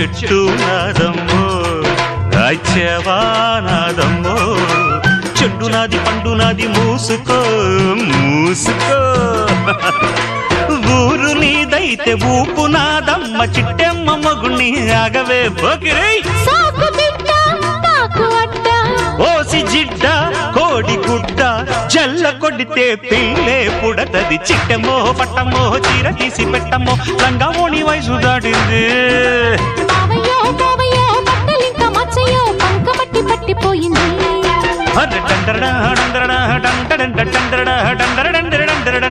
చెట్టు నాదమ్మో రాజ్యవానాదమ్మో చెట్టు నాది పండు నాది మూసుకో మూసుకో. ఊరు నీదైతే ఊపు నాదమ్మ చిట్టెమ్మ మగుణ్ణి ఆగవే బొకిరై ఓసి జిడ్డ కోడి గుడ్డ జల్ల కొడితే పిల్లే పుడతది. చిట్టమో పట్టమో చీర తీసి పెట్టమో లంగామోణి వయసు దాటింది. டண்டரடா டண்டரடா டண்டரடா டண்டரடா